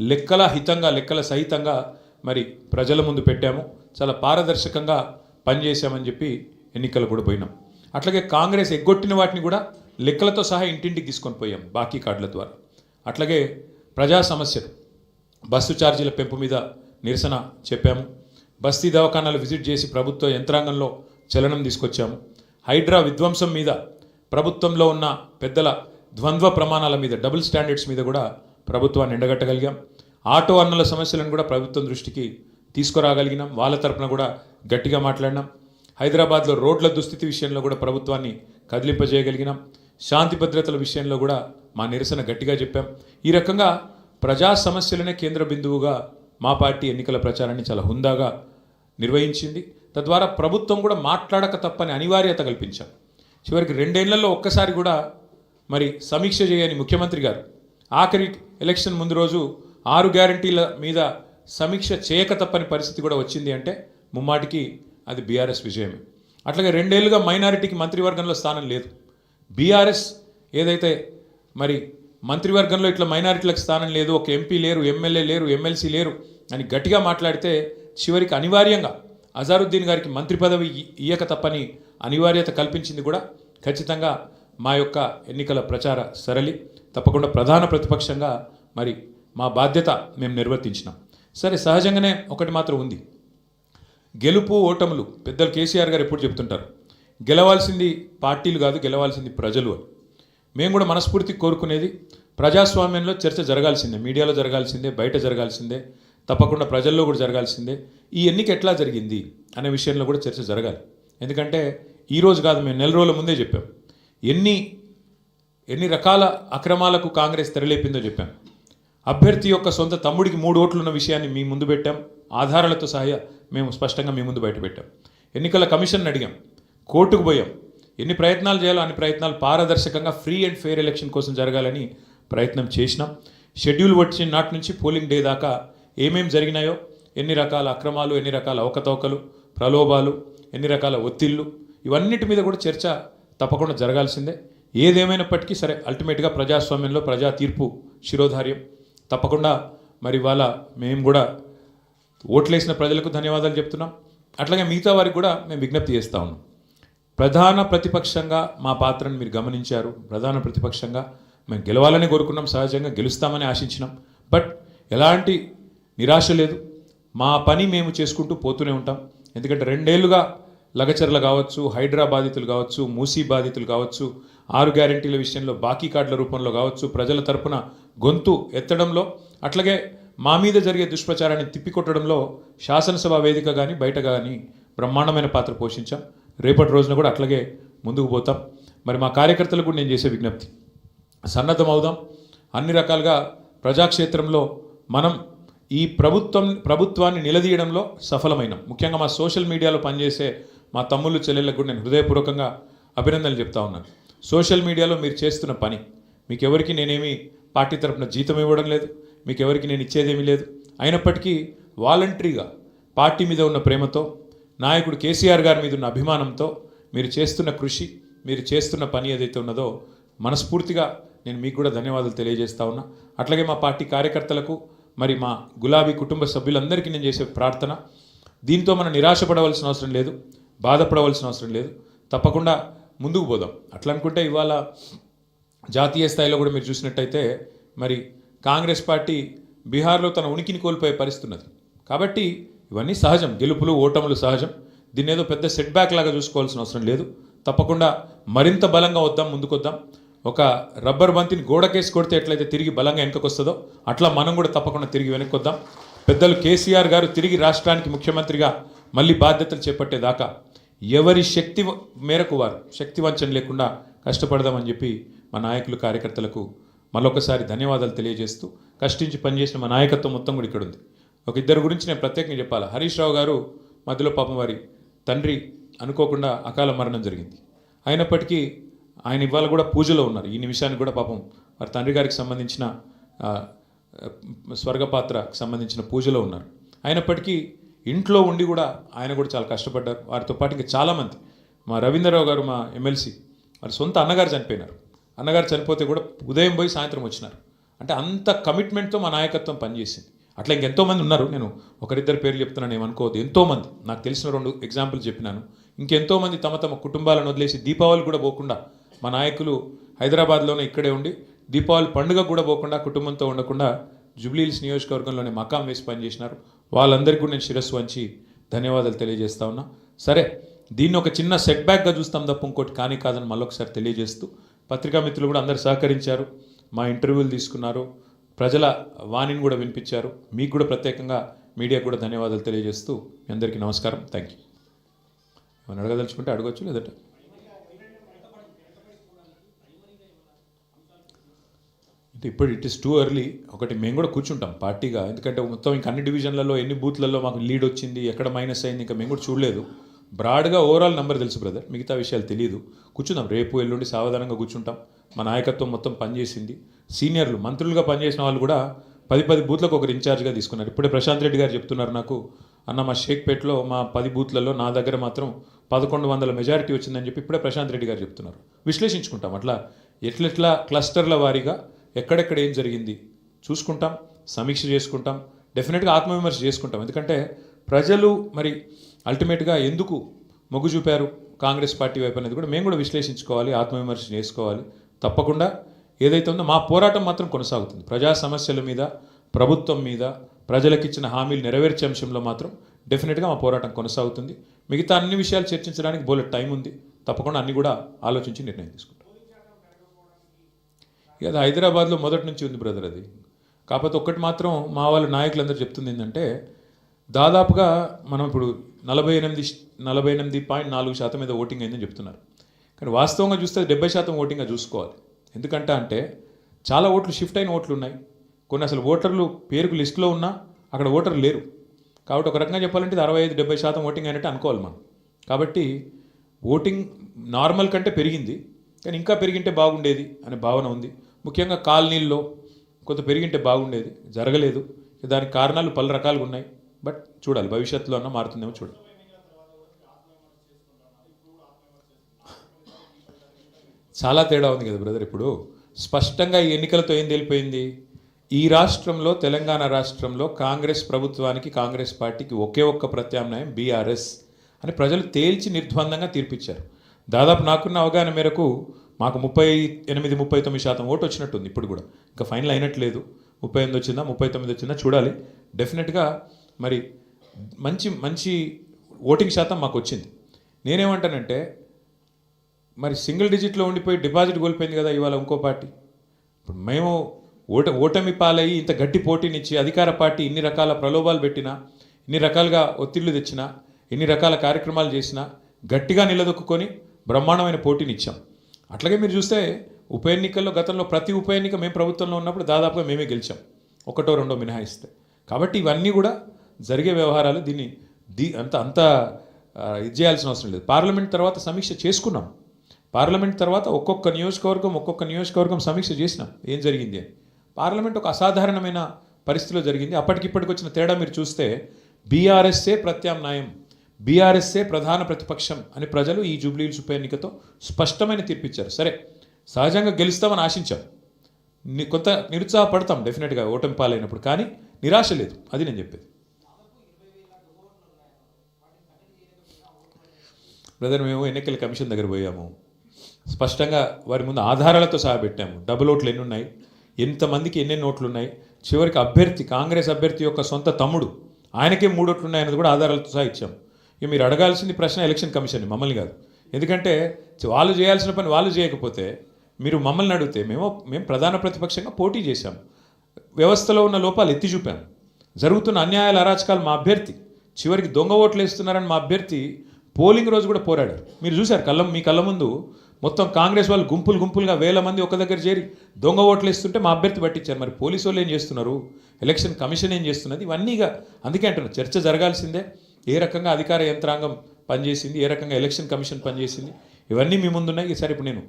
లెక్కల హితంగా లెక్కల సహితంగా మరి ప్రజల ముందు పెట్టాము. చాలా పారదర్శకంగా పనిచేశామని చెప్పి ఎన్నికలు కూడా పోయినాం. అట్లాగే కాంగ్రెస్ ఎగ్గొట్టిన వాటిని కూడా లెక్కలతో సహా ఇంటింటికి తీసుకొని పోయాం బాకీ కార్డుల ద్వారా. అట్లాగే ప్రజా సమస్యలు. బస్సు ఛార్జీల పెంపు మీద నిరసన చెప్పాము. బస్తీ దవాఖానాలు విజిట్ చేసి ప్రభుత్వ యంత్రాంగంలో చలనం తీసుకొచ్చాము. హైడ్రా విధ్వంసం మీద ప్రభుత్వంలో ఉన్న పెద్దల ద్వంద్వ ప్రమాణాల మీద డబుల్ స్టాండర్డ్స్ మీద కూడా ప్రభుత్వాన్ని ఎండగట్టగలిగాం ఆటో అన్నల సమస్యలను కూడా ప్రభుత్వం దృష్టికి తీసుకురాగలిగినాం. వాళ్ళ తరపున కూడా గట్టిగా మాట్లాడినాం. హైదరాబాద్లో రోడ్ల దుస్థితి విషయంలో కూడా ప్రభుత్వాన్ని కదిలింపజేయగలిగినాం. శాంతి భద్రతల విషయంలో కూడా మా నిరసన గట్టిగా చెప్పాం. ఈ రకంగా ప్రజా సమస్యలనే కేంద్ర బిందువుగా మా పార్టీ ఎన్నికల ప్రచారాన్ని చాలా హుందాగా నిర్వహించింది. తద్వారా ప్రభుత్వం కూడా మాట్లాడక తప్పని అనివార్యత కల్పించాం. చివరికి రెండేళ్ళలో ఒక్కసారి కూడా మరి సమీక్ష చేయని ముఖ్యమంత్రి గారు ఆఖరి ఎలక్షన్ ముందు రోజు ఆరు గ్యారంటీల మీద సమీక్ష చేయక తప్పని పరిస్థితి కూడా వచ్చింది అంటే ముమ్మాటికి అది బీఆర్ఎస్ విజయమే. అట్లాగే రెండేళ్ళుగా మైనారిటీకి మంత్రివర్గంలో స్థానం లేదు. బీఆర్ఎస్ ఏదైతే మరి మంత్రివర్గంలో ఇట్లా మైనారిటీలకు స్థానం లేదు ఒక ఎంపీ లేరు ఎమ్మెల్యే లేరు ఎమ్మెల్సీ లేరు అని గట్టిగా మాట్లాడితే చివరికి అనివార్యంగా అజారుద్దీన్ గారికి మంత్రి పదవి ఇయ్యక తప్పని అనివార్యత కల్పించింది కూడా ఖచ్చితంగా మా యొక్క ఎన్నికల ప్రచార సరళి. తప్పకుండా ప్రధాన ప్రతిపక్షంగా మరి మా బాధ్యత మేము నిర్వర్తించినాం. సరే సహజంగానే ఒకటి మాత్రం ఉంది. గెలుపు ఓటములు పెద్దలు కేసీఆర్ గారు ఎప్పుడు చెప్తుంటారు? గెలవాల్సింది పార్టీలు కాదు గెలవాల్సింది ప్రజలు అని. మేము కూడా మనస్ఫూర్తి కోరుకునేది ప్రజాస్వామ్యంలో చర్చ జరగాల్సిందే మీడియాలో జరగాల్సిందే బయట జరగాల్సిందే తప్పకుండా ప్రజల్లో కూడా జరగాల్సిందే. ఈ ఎన్నిక ఎట్లా జరిగింది అనే విషయంలో కూడా చర్చ జరగాలి. ఎందుకంటే ఈరోజు కాదు మేము నెల రోజుల ముందే చెప్పాం. ఎన్ని ఎన్ని రకాల అక్రమాలకు కాంగ్రెస్ తెరలేపిందో చెప్పాం. అభ్యర్థి యొక్క సొంత తమ్ముడికి మూడు ఓట్లున్న విషయాన్ని మీ ముందు పెట్టాం. ఆధారాలతో సహా మేము స్పష్టంగా మీ ముందు బయట పెట్టాం. ఎన్నికల కమిషన్ అడిగాం. కోర్టుకు పోయాం. ఎన్ని ప్రయత్నాలు చేయాలో అన్ని ప్రయత్నాలు పారదర్శకంగా ఫ్రీ అండ్ ఫెయిర్ ఎలక్షన్ కోసం జరగాలని ప్రయత్నం చేసినాం. షెడ్యూల్ వచ్చిన నాటి నుంచి పోలింగ్ డే దాకా ఏమేమి జరిగినాయో ఎన్ని రకాల అక్రమాలు ఎన్ని రకాల అవకతవకలు ప్రలోభాలు ఎన్ని రకాల ఒత్తిళ్ళు ఇవన్నిటి మీద కూడా చర్చ తప్పకుండా జరగాల్సిందే. ఏదేమైనప్పటికీ సరే అల్టిమేట్గా ప్రజాస్వామ్యంలో ప్రజా తీర్పు శిరోధార్యం. తప్పకుండా మరి వాళ్ళ మేము కూడా ఓట్లేసిన ప్రజలకు ధన్యవాదాలు చెప్తున్నాం. అట్లాగే మిగతా వారికి కూడా మేము విజ్ఞప్తి చేస్తా ఉన్నాం. ప్రధాన ప్రతిపక్షంగా మా పాత్రను మీరు గమనించారు. ప్రధాన ప్రతిపక్షంగా మేము గెలవాలని కోరుకున్నాం. సహజంగా గెలుస్తామని ఆశించినాం. బట్ ఎలాంటి నిరాశ లేదు. మా పని మేము చేసుకుంటూ పోతూనే ఉంటాం. ఎందుకంటే రెండేళ్ళుగా లగచర్ల కావచ్చు హైడ్రా బాధితులు కావచ్చు మూసీ బాధితులు కావచ్చు ఆరు గ్యారంటీల విషయంలో బాకీ కార్డుల రూపంలో కావచ్చు ప్రజల తరపున గొంతు ఎత్తడంలో అట్లాగే మా మీద జరిగే దుష్ప్రచారాన్ని తిప్పికొట్టడంలో శాసనసభ వేదిక కానీ బయట కానీ బ్రహ్మాండమైన పాత్ర పోషించాం. రేపటి రోజున కూడా అట్లాగే ముందుకు పోతాం. మరి మా కార్యకర్తలకు కూడా నేను చేసే విజ్ఞప్తి సన్నద్ధం అవుదాం అన్ని రకాలుగా ప్రజాక్షేత్రంలో మనం ఈ ప్రభుత్వం ప్రభుత్వాన్ని నిలదీయడంలో సఫలమైనాం. ముఖ్యంగా మా సోషల్ మీడియాలో పనిచేసే మా తమ్ముళ్ళు చెల్లెళ్ళకు కూడా నేను హృదయపూర్వకంగా అభినందనలు చెప్తా ఉన్నాను. సోషల్ మీడియాలో మీరు చేస్తున్న పని మీకు ఎవరికి నేనేమి పార్టీ తరపున జీతం ఇవ్వడం లేదు మీకు ఎవరికి నేను ఇచ్చేదేమీ లేదు. అయినప్పటికీ వాలంటరీగా పార్టీ మీద ఉన్న ప్రేమతో నాయకుడు కేసీఆర్ గారి మీద ఉన్న అభిమానంతో మీరు చేస్తున్న కృషి మీరు చేస్తున్న పని ఏదైతే ఉన్నదో మనస్ఫూర్తిగా నేను మీకు కూడా ధన్యవాదాలు తెలియజేస్తా ఉన్నా. అట్లాగే మా పార్టీ కార్యకర్తలకు మరి మా గులాబీ కుటుంబ సభ్యులందరికీ నేను చేసే ప్రార్థన దీంతో మనం నిరాశపడవలసిన అవసరం లేదు. బాధపడవలసిన అవసరం లేదు. తప్పకుండా ముందుకు పోదాం. అట్లా అనుకుంటే ఇవాళ జాతీయ స్థాయిలో కూడా మీరు చూసినట్టయితే మరి కాంగ్రెస్ పార్టీ బీహార్లో తన ఉనికిని కోల్పోయే పరిస్థితి ఉన్నది కాబట్టి ఇవన్నీ సహజం. గెలుపులు ఓటములు సహజం. దీన్ని ఏదో పెద్ద సెట్ బ్యాక్ లాగా చూసుకోవాల్సిన అవసరం లేదు. తప్పకుండా మరింత బలంగా వద్దాం ముందుకొద్దాం. ఒక రబ్బర్ బంతిని గోడకేసి కొడితే ఎట్లయితే తిరిగి బలంగా వెనకకొస్తుందో అట్లా మనం కూడా తప్పకుండా తిరిగి వెనక్కి వద్దాం పెద్దలు కేసీఆర్ గారు తిరిగి రాష్ట్రానికి ముఖ్యమంత్రిగా మళ్ళీ బాధ్యతలు చేపట్టేదాకా ఎవరి శక్తి మేరకు వారు శక్తి వంచన లేకుండా కష్టపడదామని చెప్పి మా నాయకులు కార్యకర్తలకు మరొకసారి ధన్యవాదాలు తెలియజేస్తూ కష్టించి పనిచేసిన మా నాయకత్వం మొత్తం కూడా ఇక్కడ ఉంది ఒక ఇద్దరు గురించి నేను ప్రత్యేకంగా చెప్పాలి? హరీష్ రావు గారు మధ్యలో పాపం వారి తండ్రి అనుకోకుండా అకాల మరణం జరిగింది. అయినప్పటికీ ఆయన ఇవాళ కూడా పూజలో ఉన్నారు. ఈ నిమిషానికి కూడా పాపం వారి తండ్రి గారికి సంబంధించిన స్వర్గపాత్రకు సంబంధించిన పూజలో ఉన్నారు. అయినప్పటికీ ఇంట్లో ఉండి కూడా ఆయన కూడా చాలా కష్టపడ్డారు. వారితో పాటు ఇంకా చాలామంది. మా రవీంద్రరావు గారు మా ఎమ్మెల్సీ వారి సొంత అన్నగారు చనిపోయినారు. అన్నగారు చనిపోతే కూడా ఉదయం పోయి సాయంత్రం వచ్చినారు. అంటే అంత కమిట్మెంట్తో మా నాయకత్వం పనిచేసింది. అట్లా ఇంకెంతోమంది ఉన్నారు. నేను ఒకరిద్దరు పేర్లు చెప్తున్నాను ఏమనుకోవద్దు ఎంతోమంది. నాకు తెలిసిన రెండు ఎగ్జాంపుల్ చెప్పినాను. ఇంకెంతోమంది తమ తమ కుటుంబాలను వదిలేసి దీపావళి కూడా పోకుండా మా నాయకులు హైదరాబాద్లోనే ఇక్కడే ఉండి దీపావళి పండుగ కూడా పోకుండా కుటుంబంతో ఉండకుండా జూబ్లీహిల్స్ నియోజకవర్గంలోనే మకాం వేసి పనిచేసినారు. వాళ్ళందరికీ కూడా నేను శిరస్సు వంచి ధన్యవాదాలు తెలియజేస్తా ఉన్నా. సరే దీన్ని ఒక చిన్న సెట్ బ్యాక్గా చూస్తాం తప్ప ఇంకోటి కానీ కాదని మళ్ళొకసారి తెలియజేస్తూ పత్రికా మిత్రులు కూడా అందరు సహకరించారు మా ఇంటర్వ్యూలు తీసుకున్నారు ప్రజల వాణిని కూడా వినిపించారు. మీకు కూడా ప్రత్యేకంగా మీడియాకు కూడా ధన్యవాదాలు తెలియజేస్తూ మీ అందరికీ నమస్కారం. థ్యాంక్ యూ ఏమైనా అడగదలుచుకుంటే అడగచ్చు లేదంటే ఇప్పుడు ఇట్ ఇస్ టూ ఎర్లీ ఒకటి మేము కూడా కూర్చుంటాం పార్టీగా. ఎందుకంటే మొత్తం ఇంకా అన్ని డివిజన్లలో ఎన్ని బూత్లలో మాకు లీడ్ వచ్చింది ఎక్కడ మైనస్ అయింది ఇంకా మేము కూడా చూడలేదు. బ్రాడ్గా ఓవరాల్ నెంబర్ తెలుసు బ్రదర్ మిగతా విషయాలు తెలియదు కూర్చుందాం. రేపు ఎల్లుండి సావధానంగా కూర్చుంటాం. మా నాయకత్వం మొత్తం పనిచేసింది. సీనియర్లు మంత్రులుగా పనిచేసిన వాళ్ళు కూడా పది పది బూత్లకు ఒకరు ఇన్ఛార్జ్గా తీసుకున్నారు. ఇప్పుడే ప్రశాంత్ రెడ్డి గారు చెప్తున్నారు నాకు అన్న మా షేక్పేట్లో మా పది బూత్లలో నా దగ్గర మాత్రం పదకొండు వందల మెజారిటీ వచ్చిందని చెప్పి ఇప్పుడే ప్రశాంత్ రెడ్డి గారు చెప్తున్నారు. విశ్లేషించుకుంటాం. అట్లా ఎట్లెట్లా క్లస్టర్ల వారీగా ఎక్కడెక్కడ ఏం జరిగింది చూసుకుంటాం సమీక్ష చేసుకుంటాం డెఫినెట్గా ఆత్మవిమర్శ చేసుకుంటాం. ఎందుకంటే ప్రజలు మరి అల్టిమేట్గా ఎందుకు మొగ్గు చూపారు కాంగ్రెస్ పార్టీ వైపు అనేది కూడా మేము కూడా విశ్లేషించుకోవాలి ఆత్మవిమర్శ చేసుకోవాలి. తప్పకుండా ఏదైతే ఉందో మా పోరాటం మాత్రం కొనసాగుతుంది. ప్రజా సమస్యల మీద ప్రభుత్వం మీద ప్రజలకు ఇచ్చిన హామీలు నెరవేర్చే అంశంలో మాత్రం డెఫినెట్గా మా పోరాటం కొనసాగుతుంది. మిగతా అన్ని విషయాలు చర్చించడానికి బోలెట్ టైం ఉంది. తప్పకుండా అన్ని కూడా ఆలోచించి నిర్ణయం తీసుకుంటాం. అది హైదరాబాద్లో మొదటి నుంచి ఉంది బ్రదర్ అది. కాకపోతే ఒక్కటి మాత్రం మా వాళ్ళ నాయకులందరూ చెప్తుంది ఏంటంటే దాదాపుగా మనం ఇప్పుడు నలభై ఎనిమిది నలభై ఎనిమిది పాయింట్ నాలుగు శాతం మీద ఓటింగ్ అయిందని చెప్తున్నారు. కానీ వాస్తవంగా చూస్తే డెబ్బై శాతం ఓటింగ్గా చూసుకోవాలి. ఎందుకంటే అంటే చాలా ఓట్లు షిఫ్ట్ అయిన ఓట్లు ఉన్నాయి. కొన్ని అసలు ఓటర్లు పేరుకు లిస్టులో ఉన్నా అక్కడ ఓటర్లు లేరు. కాబట్టి ఒక రకంగా చెప్పాలంటే ఇది అరవై ఐదు డెబ్బై శాతం ఓటింగ్ అయినట్టు అనుకోవాలి మనం. కాబట్టి ఓటింగ్ నార్మల్ కంటే పెరిగింది. కానీ ఇంకా పెరిగింటే బాగుండేది అనే భావన ఉంది. ముఖ్యంగా కాలనీల్లో కొంత పెరిగింటే బాగుండేది జరగలేదు. దానికి కారణాలు పలు రకాలుగా ఉన్నాయి. బట్ చూడాలి భవిష్యత్తులో అన్న మారుతుందేమో చూడాలి. చాలా తేడా ఉంది కదా బ్రదర్ ఇప్పుడు. స్పష్టంగా ఈ ఎన్నికలతో ఏం తెలిపోయింది? ఈ రాష్ట్రంలో తెలంగాణ రాష్ట్రంలో కాంగ్రెస్ ప్రభుత్వానికి కాంగ్రెస్ పార్టీకి ఒకే ఒక్క ప్రత్యామ్నాయం బీఆర్ఎస్ అని ప్రజలు తేల్చి నిర్ద్వందంగా తీర్పిచ్చారు. దాదాపు నాకున్న అవగాహన మేరకు మాకు ముప్పై ఎనిమిది ముప్పై తొమ్మిది శాతం ఓటు వచ్చినట్టుంది ఇప్పుడు కూడా. ఇంకా ఫైనల్ అయినట్లేదు. ముప్పై ఎనిమిది వచ్చిందా ముప్పై తొమ్మిది వచ్చిందా చూడాలి. డెఫినెట్గా మరి మంచి మంచి ఓటింగ్ శాతం మాకు వచ్చింది. నేనేమంటానంటే మరి సింగిల్ డిజిట్లో ఉండిపోయి డిపాజిట్ కోల్పోయింది కదా ఇవాళ ఇంకో పార్టీ. ఇప్పుడు మేము ఓట ఓటమి పాలయ్యి ఇంత గట్టి పోటీనిచ్చి అధికార పార్టీ ఇన్ని రకాల ప్రలోభాలు పెట్టినా ఇన్ని రకాలుగా ఒత్తిళ్ళు తెచ్చినా ఎన్ని రకాల కార్యక్రమాలు చేసినా గట్టిగా నిలదొక్కుని బ్రహ్మాండమైన పోటీనిచ్చాం. అట్లాగే మీరు చూస్తే ఉప ఎన్నికల్లో గతంలో ప్రతి ఉప ఎన్నిక మేము ప్రభుత్వంలో ఉన్నప్పుడు దాదాపుగా మేమే గెలిచాం. ఒకటో రెండో మినహాయిస్తే. కాబట్టి ఇవన్నీ కూడా జరిగే వ్యవహారాలు దీన్ని దీ అంత అంత ఇది చేయాల్సిన అవసరం లేదు. పార్లమెంట్ తర్వాత సమీక్ష చేసుకున్నాం. పార్లమెంట్ తర్వాత ఒక్కొక్క నియోజకవర్గం ఒక్కొక్క నియోజకవర్గం సమీక్ష చేసినాం. ఏం జరిగింది అని. పార్లమెంట్ ఒక అసాధారణమైన పరిస్థితిలో జరిగింది. అప్పటికిప్పటికి వచ్చిన తేడా మీరు చూస్తే బీఆర్ఎస్ఏ ప్రత్యామ్నాయం. బీఆర్ఎస్ఏ ప్రధాన ప్రతిపక్షం అని ప్రజలు ఈ జూబ్లీహిల్స్ ఉప ఎన్నికతో స్పష్టమైన తీర్పిచ్చారు. సరే సహజంగా గెలుస్తామని ఆశించాం. కొంత నిరుత్సాహపడతాం డెఫినెట్గా ఓటమి పాలైనప్పుడు కానీ నిరాశ లేదు. అది నేను చెప్పేది. బ్రదర్ మేము ఎన్నికల కమిషన్ దగ్గర పోయాము. స్పష్టంగా వారి ముందు ఆధారాలతో సహా పెట్టాము. డబుల్ ఓట్లు ఎన్ని ఉన్నాయి ఎంతమందికి ఎన్ని ఓట్లు ఉన్నాయి చివరికి అభ్యర్థి కాంగ్రెస్ అభ్యర్థి యొక్క సొంత తమ్ముడు ఆయనకే మూడు ఓట్లు ఉన్నాయన్నది కూడా ఆధారాలతో సహా ఇచ్చాము ఇక మీరు అడగాల్సింది ప్రశ్న ఎలక్షన్ కమిషన్ మమ్మల్ని కాదు. ఎందుకంటే వాళ్ళు చేయాల్సిన పని వాళ్ళు చేయకపోతే మీరు మమ్మల్ని అడిగితే మేము మేము ప్రధాన ప్రతిపక్షంగా పోటీ చేశాము వ్యవస్థలో ఉన్న లోపాలు ఎత్తి చూపాం. జరుగుతున్న అన్యాయాల అరాచకాలు మా అభ్యర్థి చివరికి దొంగ ఓట్లు వేస్తున్నారని మా అభ్యర్థి పోలింగ్ రోజు కూడా పోరాడారు మీరు చూశారు కళ్ళం మీ కళ్ళ ముందు మొత్తం కాంగ్రెస్ వాళ్ళు గుంపులు గుంపులుగా వేల మంది ఒక దగ్గర చేరి దొంగ ఓట్లు వేస్తుంటే మా అభ్యర్థి పట్టించారు. మరి పోలీసు వాళ్ళు ఏం చేస్తున్నారు? ఎలక్షన్ కమిషన్ ఏం చేస్తున్నది? ఇవన్నీ ఇక అందుకే అంటున్నారు చర్చ జరగాల్సిందే. ఏ రకంగా అధికార యంత్రాంగం పనిచేసింది ఏ రకంగా ఎలక్షన్ కమిషన్ పనిచేసింది ఇవన్నీ మీ ముందున్నాయి. ఈసారి ఇప్పుడు నేను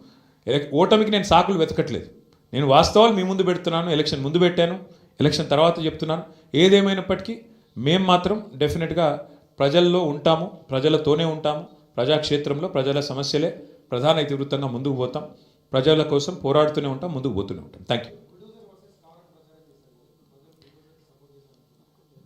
ఎలక్- ఓటమికి నేను సాకులు వెతకట్లేదు. నేను వాస్తవాలు మీ ముందు పెడుతున్నాను ఎలక్షన్ ముందు పెట్టాను ఎలక్షన్ తర్వాత చెప్తున్నాను. ఏదేమైనప్పటికీ మేము మాత్రం డెఫినెట్గా ప్రజల్లో ఉంటాము ప్రజలతోనే ఉంటాము. ప్రజాక్షేత్రంలో ప్రజల సమస్యలే ప్రధాన ఇతివృత్తంగా ముందుకు పోతాం. ప్రజల కోసం పోరాడుతూనే ఉంటాం ముందుకు పోతూనే ఉంటాం. థ్యాంక్ యూ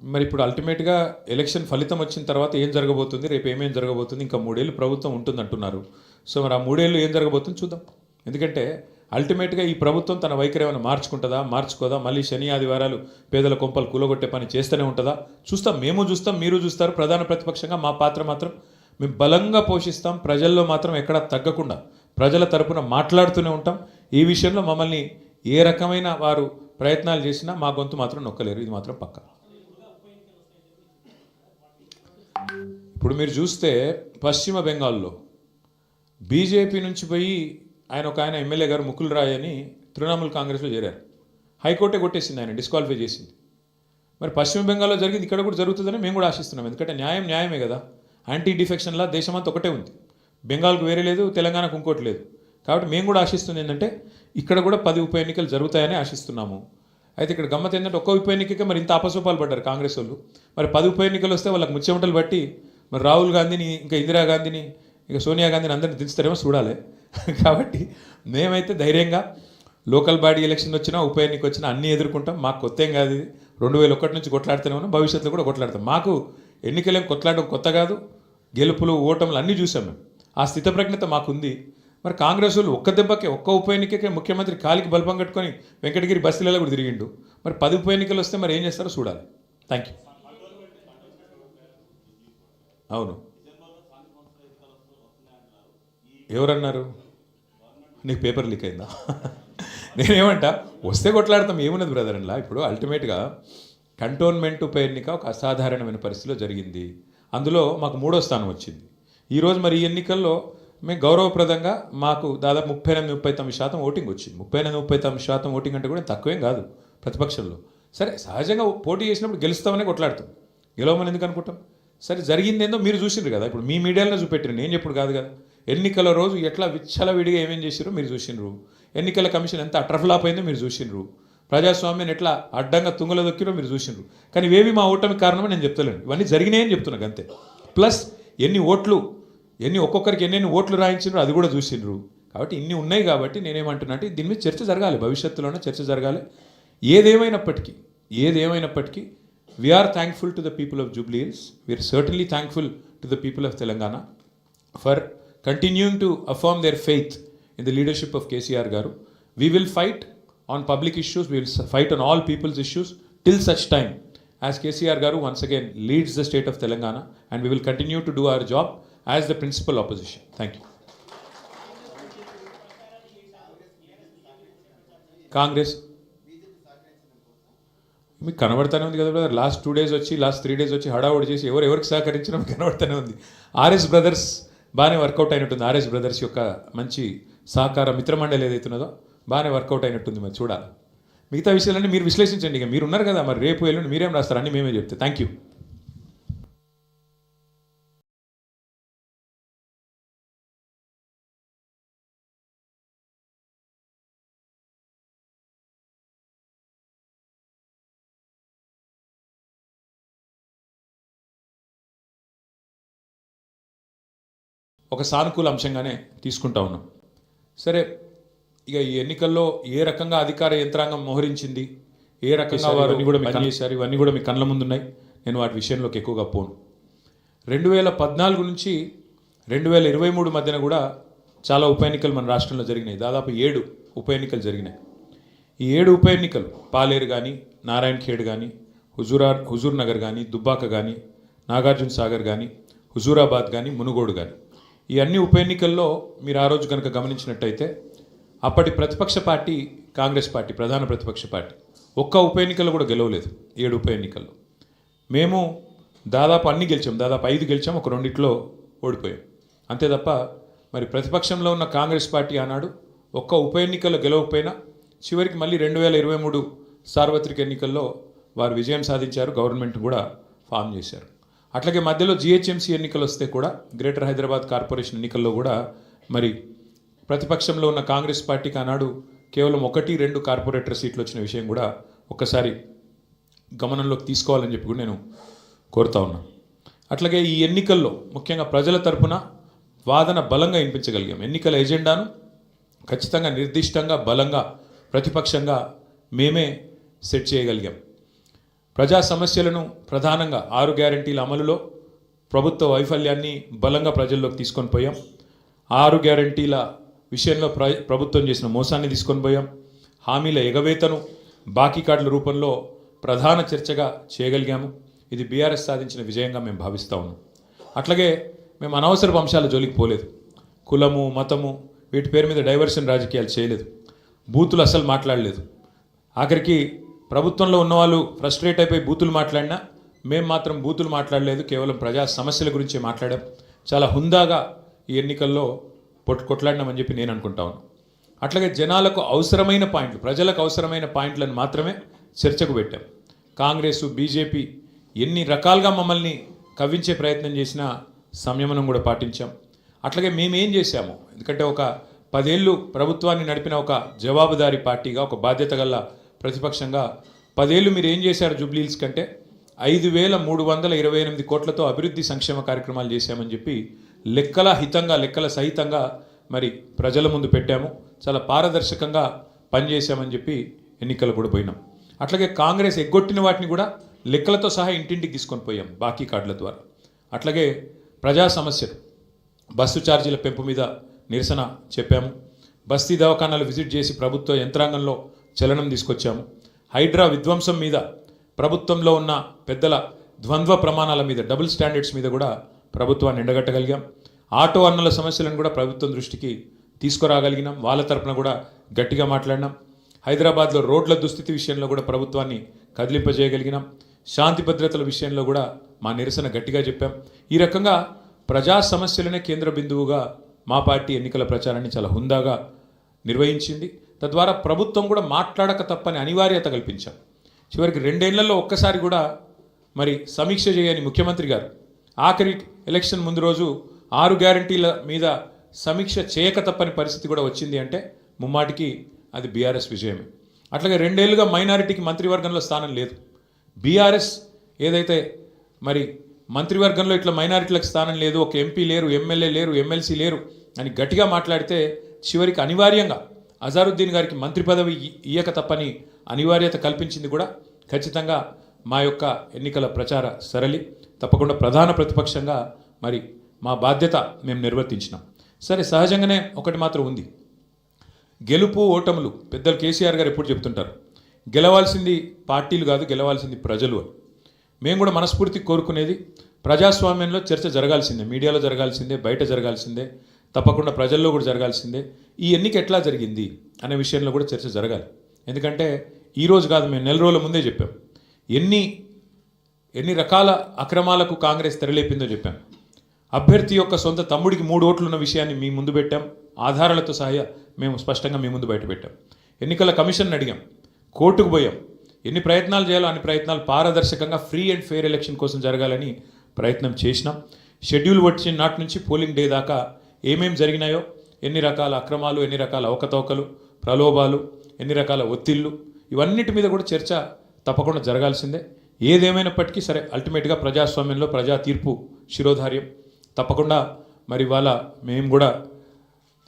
మరి ఇప్పుడు అల్టిమేట్గా ఎలక్షన్ ఫలితం వచ్చిన తర్వాత ఏం జరగబోతుంది? రేపు ఏమేం జరగబోతుంది? ఇంకా మూడేళ్ళు ప్రభుత్వం ఉంటుంది అంటున్నారు సో మరి ఆ మూడేళ్ళు ఏం జరగబోతుంది చూద్దాం. ఎందుకంటే అల్టిమేట్గా ఈ ప్రభుత్వం తన వైఖరి ఏమైనా మార్చుకుంటుందా? మార్చుకోదా? మళ్ళీ శని ఆదివారాలు పేదల కొంపలు కూలగొట్టే పని చేస్తూనే ఉంటుందా? చూస్తాం. మేము చూస్తాం. మీరు చూస్తారు. ప్రధాన ప్రతిపక్షంగా మా పాత్ర మాత్రం మేము బలంగా పోషిస్తాం. ప్రజల్లో మాత్రం ఎక్కడా తగ్గకుండా ప్రజల తరపున మాట్లాడుతూనే ఉంటాం. ఈ విషయంలో మమ్మల్ని ఏ రకమైన వారు ప్రయత్నాలు చేసినా మా గొంతు మాత్రం నొక్కలేరు. ఇది మాత్రం పక్కా. ఇప్పుడు మీరు చూస్తే పశ్చిమ బెంగాల్లో బీజేపీ నుంచి పోయి ఆయన ఒక ఆయన ఎమ్మెల్యే గారు ముకుల్ రాయ్ అని తృణమూల్ కాంగ్రెస్లో చేరారు. హైకోర్టే కొట్టేసింది ఆయన డిస్క్వాలిఫై చేసింది. మరి పశ్చిమ బెంగాల్లో జరిగింది ఇక్కడ కూడా జరుగుతుందని మేము కూడా ఆశిస్తున్నాం. ఎందుకంటే న్యాయం న్యాయమే కదా. యాంటీ డిఫెక్షన్లా దేశమంతా ఒకటే ఉంది. బెంగాల్కు వేరే లేదు తెలంగాణకు ఇంకోటి లేదు. కాబట్టి మేము కూడా ఆశిస్తుంది ఏంటంటే ఇక్కడ కూడా పది ఉప ఎన్నికలు జరుగుతాయని ఆశిస్తున్నాము. అయితే ఇక్కడ గమ్మత్ ఏంటంటే ఒక్క ఉప ఎన్నికకే మరి ఇంత అపసూపాలు పడ్డారు కాంగ్రెస్ వాళ్ళు. మరి పది ఉప ఎన్నికలు వస్తే వాళ్ళకి ముచ్చెమటలు బట్టి మరి రాహుల్ గాంధీని ఇంకా ఇందిరాగాంధీని ఇంకా సోనియా గాంధీని అందరిని దించుతారేమో చూడాలి. కాబట్టి మేమైతే ధైర్యంగా లోకల్ బాడీ ఎలక్షన్ వచ్చినా ఉప ఎన్నిక వచ్చినా అన్నీ ఎదుర్కొంటాం. మాకు కొత్త ఏం కాదు ఇది. రెండు వేల ఒకటి నుంచి కొట్లాడుతూనే ఉన్నాం. భవిష్యత్తులో కూడా కొట్లాడతాం. మాకు ఎన్నికలేం కొట్లాడడం కొత్త కాదు. గెలుపులు ఓటములు అన్నీ చూసాం మేము. ఆ స్థితప్రజ్ఞత మాకుంది. మరి కాంగ్రెస్ వాళ్ళు ఒక్క దెబ్బకే ఒక్క ఉప ఎన్నికకే ముఖ్యమంత్రి కాలికి బల్పం కట్టుకొని వెంకటగిరి బస్సులలో కూడా తిరిగిండు. మరి పది ఉప ఎన్నికలు వస్తే మరి ఏం చేస్తారో చూడాలి. థ్యాంక్ యూ అవును. ఎవరన్నారు? నీకు పేపర్ లీక్ అయిందా? నేనేమంటా వస్తే కొట్లాడతాం ఏమున్నది బ్రదర్ అలా ఇప్పుడు అల్టిమేట్గా కంటోన్మెంట్ ఉప ఎన్నిక ఒక అసాధారణమైన పరిస్థితిలో జరిగింది. అందులో మాకు మూడో స్థానం వచ్చింది. ఈరోజు మరి ఈ ఎన్నికల్లో మేము గౌరవప్రదంగా మాకు దాదాపు ముప్పై ఎనిమిది ముప్పై తొమ్మిది శాతం ఓటింగ్ వచ్చింది. ముప్పై ఎనిమిది ముప్పై తొమ్మిది శాతం ఓటింగ్ అంటే కూడా తక్కువేం కాదు ప్రతిపక్షంలో. సరే సహజంగా పోటీ చేసినప్పుడు గెలుస్తామనే కొట్లాడతాం. గెలవమని ఎందుకు అనుకుంటాం? సరే జరిగిందేందో మీరు చూసిండ్రు కదా. ఇప్పుడు మీ మీడియాలో చూపెట్టారు నేను చెప్పుడు కాదు కదా. ఎన్నికల రోజు ఎట్లా విచ్చలవిడిగా ఏమేం చేసిరో మీరు చూసిండ్రు. ఎన్నికల కమిషన్ ఎంత అట్రఫ్లాప్ అయిందో మీరు చూసిండ్రు. ప్రజాస్వామ్యాన్ని ఎట్లా అడ్డంగా తుంగలో దొక్కిరో మీరు చూసిండ్రు. కానీ ఇవేవి మా ఓటమి కారణమని నేను చెప్తలేను. ఇవన్నీ జరిగినాయని చెప్తున్నాను అంతే ప్లస్ ఎన్ని ఓట్లు ఎన్ని ఒక్కొక్కరికి ఎన్నెన్ని ఓట్లు రాయించిండ్రు అది కూడా చూసిండ్రు. కాబట్టి ఇన్ని ఉన్నాయి కాబట్టి నేనేమంటున్నా అంటే దీని మీద చర్చ జరగాలి. భవిష్యత్తులోనే చర్చ జరగాలి. ఏదేమైనప్పటికీ ఏదేమైనప్పటికీ We are thankful to the people of Jubilee Hills. We are certainly thankful to the people of Telangana for continuing to affirm their faith in the leadership of KCR Garu. We will fight on public issues, we will fight on all people's issues till such time as KCR Garu once again leads the state of Telangana and we will continue to do our job as the principal opposition. Thank you. Congress మీకు కనబడతానే ఉంది కదా brother last two days వచ్చి last three days వచ్చి హడావుడి చేసి ఎవరు ఎవరికి సహకరించినా మీకు కనబడతానే ఉంది. ఆర్ఎస్ బ్రదర్స్ బాగానే వర్కౌట్ అయినట్టుంది. ఆర్ఎస్ బ్రదర్స్ యొక్క మంచి సహకార మిత్రమండలి ఏదైతే ఉన్నదో బాగానే వర్కౌట్ అయినట్టుంది మరి చూడాలి. మిగతా విషయాలన్నీ మీరు విశ్లేషించండి ఇక. మీరు ఉన్నారు కదా మరి రేపు ఎల్లుండి మీరేం రాస్తారు? మేమే చెప్తే. థ్యాంక్ యూ ఒక సానుకూల అంశంగానే తీసుకుంటా ఉన్నాం. సరే ఇక ఈ ఎన్నికల్లో ఏ రకంగా అధికార యంత్రాంగం మోహరించింది? ఏ రకంగా వారు కూడా పనిచేశారు ఇవన్నీ కూడా మీ కళ్ళ ముందు ఉన్నాయి నేను వాటి విషయంలోకి ఎక్కువగా పోను. రెండు వేల పద్నాలుగు నుంచి రెండు వేల ఇరవై మూడు మధ్యన కూడా చాలా ఉప ఎన్నికలు మన రాష్ట్రంలో జరిగినాయి. దాదాపు ఏడు ఉప ఎన్నికలు జరిగినాయి. ఈ ఏడు ఉప ఎన్నికలు పాలేరు కానీ నారాయణ ఖేడ్ కానీ హుజూరా హుజూర్ నగర్ కానీ దుబ్బాక కానీ నాగార్జున సాగర్ కానీ హుజూరాబాద్ కానీ మునుగోడు కానీ ఈ అన్ని ఉప ఎన్నికల్లో మీరు ఆ రోజు కనుక గమనించినట్టయితే అప్పటి ప్రతిపక్ష పార్టీ కాంగ్రెస్ పార్టీ ప్రధాన ప్రతిపక్ష పార్టీ ఒక్క ఉప ఎన్నికల్లో కూడా గెలవలేదు ఏడు ఉప ఎన్నికల్లో. మేము దాదాపు అన్ని గెలిచాం దాదాపు ఐదు గెలిచాం ఒక రెండిట్లో ఓడిపోయాం. అంతే తప్ప మరి ప్రతిపక్షంలో ఉన్న కాంగ్రెస్ పార్టీ ఆనాడు ఒక్క ఉప ఎన్నికల్లో గెలవకపోయినా చివరికి మళ్ళీ రెండు వేల ఇరవై మూడు సార్వత్రిక ఎన్నికల్లో వారు విజయం సాధించారు గవర్నమెంట్ కూడా ఫామ్ చేశారు. అట్లాగే మధ్యలో జిహెచ్ఎంసీ ఎన్నికలు వస్తే కూడా గ్రేటర్ హైదరాబాద్ కార్పొరేషన్ ఎన్నికల్లో కూడా మరి ప్రతిపక్షంలో ఉన్న కాంగ్రెస్ పార్టీకి ఆనాడు కేవలం ఒకటి రెండు కార్పొరేటర్ సీట్లు వచ్చిన విషయం కూడా ఒక్కసారి గమనంలోకి తీసుకోవాలని చెప్పి కూడా నేను కోరుతా ఉన్నా. అట్లాగే ఈ ఎన్నికల్లో ముఖ్యంగా ప్రజల తరపున వాదన బలంగా వినిపించగలిగాం. ఎన్నికల ఎజెండాను ఖచ్చితంగా నిర్దిష్టంగా బలంగా ప్రతిపక్షంగా మేమే సెట్ చేయగలిగాం. ప్రజా సమస్యలను ప్రధానంగా ఆరు గ్యారంటీల అమలులో ప్రభుత్వ వైఫల్యాన్ని బలంగా ప్రజల్లోకి తీసుకొని పోయాం. ఆరు గ్యారంటీల విషయంలో ప్ర ప్రభుత్వం చేసిన మోసాన్ని తీసుకొని పోయాం. హామీల ఎగవేతను బాకీ కార్డుల రూపంలో ప్రధాన చర్చగా చేయగలిగాము. ఇది బీఆర్ఎస్ సాధించిన విజయంగా మేము భావిస్తూ ఉన్నాం. అట్లాగే మేము అనవసర అంశాల జోలికి పోలేదు. కులము మతము వీటి పేరు మీద డైవర్షన్ రాజకీయాలు చేయలేదు. బూతులు అస్సలు మాట్లాడలేదు. ఆఖరికి ప్రభుత్వంలో ఉన్నవాళ్ళు ఫ్రస్ట్రేట్ అయిపోయి బూతులు మాట్లాడినా మేము మాత్రం బూతులు మాట్లాడలేదు కేవలం ప్రజా సమస్యల గురించి మాట్లాడాం. చాలా హుందాగా ఈ ఎన్నికల్లో పొట్టు కొట్లాడినామని చెప్పి నేను అనుకుంటాను అట్లాగే జనాలకు అవసరమైన పాయింట్లు ప్రజలకు అవసరమైన పాయింట్లను మాత్రమే చర్చకు పెట్టాం. కాంగ్రెస్ బీజేపీ ఎన్ని రకాలుగా మమ్మల్ని కవ్వించే ప్రయత్నం చేసినా సంయమనం కూడా పాటించాం. అట్లాగే మేమేం చేశాము? ఎందుకంటే ఒక పదేళ్ళు ప్రభుత్వాన్ని నడిపిన ఒక జవాబుదారీ పార్టీగా ఒక బాధ్యత గల ప్రతిపక్షంగా పదేళ్ళు మీరు ఏం చేశారు జూబ్లీల్స్ కంటే? ఐదు వేల మూడు వందల ఇరవై ఎనిమిది కోట్లతో అభివృద్ధి సంక్షేమ కార్యక్రమాలు చేశామని చెప్పి లెక్కల హితంగా లెక్కల సహితంగా మరి ప్రజల ముందు పెట్టాము. చాలా పారదర్శకంగా పనిచేశామని చెప్పి ఎన్నికలు కూడా పోయినాం. అట్లాగే కాంగ్రెస్ ఎగ్గొట్టిన వాటిని కూడా లెక్కలతో సహా ఇంటింటికి తీసుకొని పోయాం బాకీ కార్డుల ద్వారా. అట్లాగే ప్రజా సమస్యలు. బస్సు ఛార్జీల పెంపు మీద నిరసన చెప్పాము. బస్తీ దవాఖానాలు విజిట్ చేసి ప్రభుత్వ యంత్రాంగంలో చలనం తీసుకొచ్చాము. హైడ్రా విధ్వంసం మీద ప్రభుత్వంలో ఉన్న పెద్దల ద్వంద్వ ప్రమాణాల మీద డబుల్ స్టాండర్డ్స్ మీద కూడా ప్రభుత్వాన్ని ఎండగట్టగలిగాం. ఆటో అన్నల సమస్యలను కూడా ప్రభుత్వం దృష్టికి తీసుకురాగలిగినాం. వాళ్ళ తరపున కూడా గట్టిగా మాట్లాడినాం. హైదరాబాద్లో రోడ్ల దుస్థితి విషయంలో కూడా ప్రభుత్వాన్ని కదిలింపజేయగలిగినాం. శాంతి భద్రతల విషయంలో కూడా మా నిరసన గట్టిగా చెప్పాం. ఈ రకంగా ప్రజా సమస్యలనే కేంద్ర బిందువుగా మా పార్టీ ఎన్నికల ప్రచారాన్ని చాలా హుందాగా నిర్వహించింది. తద్వారా ప్రభుత్వం కూడా మాట్లాడక తప్పని అనివార్యత కల్పించాం. చివరికి రెండేళ్ళలో ఒక్కసారి కూడా మరి సమీక్ష చేయని ముఖ్యమంత్రి గారు ఆఖరి ఎలక్షన్ ముందు రోజు ఆరు గ్యారంటీల మీద సమీక్ష చేయక తప్పని పరిస్థితి కూడా వచ్చింది అంటే ముమ్మాటికి అది బీఆర్ఎస్ విజయమే. అట్లాగే రెండేళ్ళుగా మైనారిటీకి మంత్రివర్గంలో స్థానం లేదు. బీఆర్ఎస్ ఏదైతే మరి మంత్రివర్గంలో ఇట్లా మైనారిటీలకు స్థానం లేదు ఒక ఎంపీ లేరు ఎమ్మెల్యే లేరు ఎమ్మెల్సీ లేరు అని గట్టిగా మాట్లాడితే చివరికి అనివార్యంగా అజారుద్దీన్ గారికి మంత్రి పదవి ఇయ్యక తప్పని అనివార్యత కల్పించింది కూడా ఖచ్చితంగా మా యొక్క ఎన్నికల ప్రచార సరళి. తప్పకుండా ప్రధాన ప్రతిపక్షంగా మరి మా బాధ్యత మేము నిర్వర్తించినాం. సరే సహజంగానే ఒకటి మాత్రం ఉంది. గెలుపు ఓటములు పెద్దలు కేసీఆర్ గారు ఎప్పుడు చెప్తుంటారు? గెలవాల్సింది పార్టీలు కాదు గెలవాల్సింది ప్రజలు అని. మేము కూడా మనస్ఫూర్తి కోరుకునేది ప్రజాస్వామ్యంలో చర్చ జరగాల్సిందే మీడియాలో జరగాల్సిందే బయట జరగాల్సిందే తప్పకుండా ప్రజల్లో కూడా జరగాల్సిందే. ఈ ఎన్నిక ఎట్లా జరిగింది అనే విషయంలో కూడా చర్చ జరగాలి. ఎందుకంటే ఈరోజు కాదు మేము నెల రోజుల ముందే చెప్పాం. ఎన్ని ఎన్ని రకాల అక్రమాలకు కాంగ్రెస్ తెరలేపిందో చెప్పాం. అభ్యర్థి యొక్క సొంత తమ్ముడికి మూడు ఓట్లున్న విషయాన్ని మీ ముందు పెట్టాం. ఆధారాలతో సహాయ మేము స్పష్టంగా మీ ముందు బయట పెట్టాం. ఎన్నికల కమిషన్ అడిగాం. కోర్టుకు పోయాం. ఎన్ని ప్రయత్నాలు చేయాలో అన్ని ప్రయత్నాలు పారదర్శకంగా ఫ్రీ అండ్ ఫెయిర్ ఎలక్షన్ కోసం జరగాలని ప్రయత్నం చేసినాం. షెడ్యూల్ వచ్చిన నాటి నుంచి పోలింగ్ డే దాకా ఏమేమి జరిగినాయో ఎన్ని రకాల అక్రమాలు ఎన్ని రకాల అవకతవకలు ప్రలోభాలు ఎన్ని రకాల ఒత్తిళ్ళు ఇవన్నిటి మీద కూడా చర్చ తప్పకుండా జరగాల్సిందే. ఏదేమైనప్పటికీ సరే అల్టిమేట్గా ప్రజాస్వామ్యంలో ప్రజా తీర్పు శిరోధార్యం. తప్పకుండా మరి ఇవాళ మేము కూడా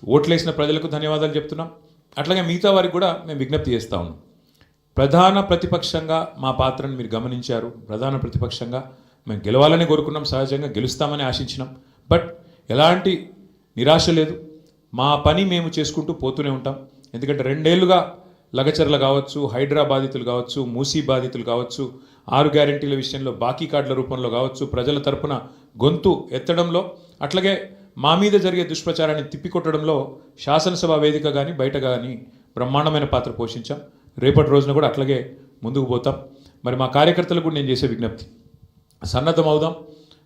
ఓట్లేసిన ప్రజలకు ధన్యవాదాలు చెప్తున్నాం. అట్లాగే మిగతా వారికి కూడా మేము విజ్ఞప్తి చేస్తూ ఉన్నాం. ప్రధాన ప్రతిపక్షంగా మా పాత్రను మీరు గమనించారు. ప్రధాన ప్రతిపక్షంగా మేము గెలవాలని కోరుకున్నాం. సహజంగా గెలుస్తామని ఆశించినాం. బట్ ఎలాంటి నిరాశ లేదు. మా పని మేము చేసుకుంటూ పోతూనే ఉంటాం. ఎందుకంటే రెండేళ్ళుగా లగచర్ల కావచ్చు హైడ్రా బాధితులు కావచ్చు మూసీ బాధితులు కావచ్చు ఆరు గ్యారెంటీల విషయంలో బాకీ కార్డుల రూపంలో కావచ్చు ప్రజల తరపున గొంతు ఎత్తడంలో అట్లాగే మా మీద జరిగే దుష్ప్రచారాన్ని తిప్పికొట్టడంలో శాసనసభ వేదిక కానీ బయట కానీ బ్రహ్మాండమైన పాత్ర పోషించాం. రేపటి రోజున కూడా అట్లాగే ముందుకు పోతాం. మరి మా కార్యకర్తలకు నేను చేసే విజ్ఞప్తి. సన్నద్ధం అవుదాం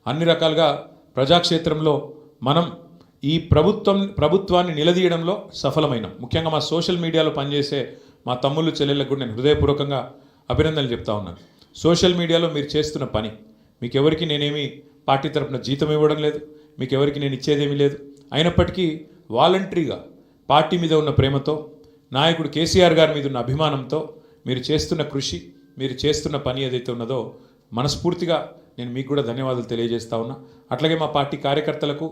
అన్ని రకాలుగా ప్రజాక్షేత్రంలో మనం ఈ ప్రభుత్వం ప్రభుత్వాన్ని నిలదీయడంలో సఫలమైన. ముఖ్యంగా మా సోషల్ మీడియాలో పనిచేసే మా తమ్ముళ్ళు చెల్లెళ్ళకు కూడా నేను హృదయపూర్వకంగా అభినందనలు చెప్తా ఉన్నాను. సోషల్ మీడియాలో మీరు చేస్తున్న పని మీకు ఎవరికి నేనేమి పార్టీ తరపున జీతం ఇవ్వడం లేదు మీకు ఎవరికి నేను ఇచ్చేదేమీ లేదు. అయినప్పటికీ వాలంటరీగా పార్టీ మీద ఉన్న ప్రేమతో నాయకుడు కేసీఆర్ గారి మీద ఉన్న అభిమానంతో మీరు చేస్తున్న కృషి మీరు చేస్తున్న పని ఏదైతే ఉన్నదో మనస్ఫూర్తిగా నేను మీకు కూడా ధన్యవాదాలు తెలియజేస్తా ఉన్నా. అట్లాగే మా పార్టీ కార్యకర్తలకు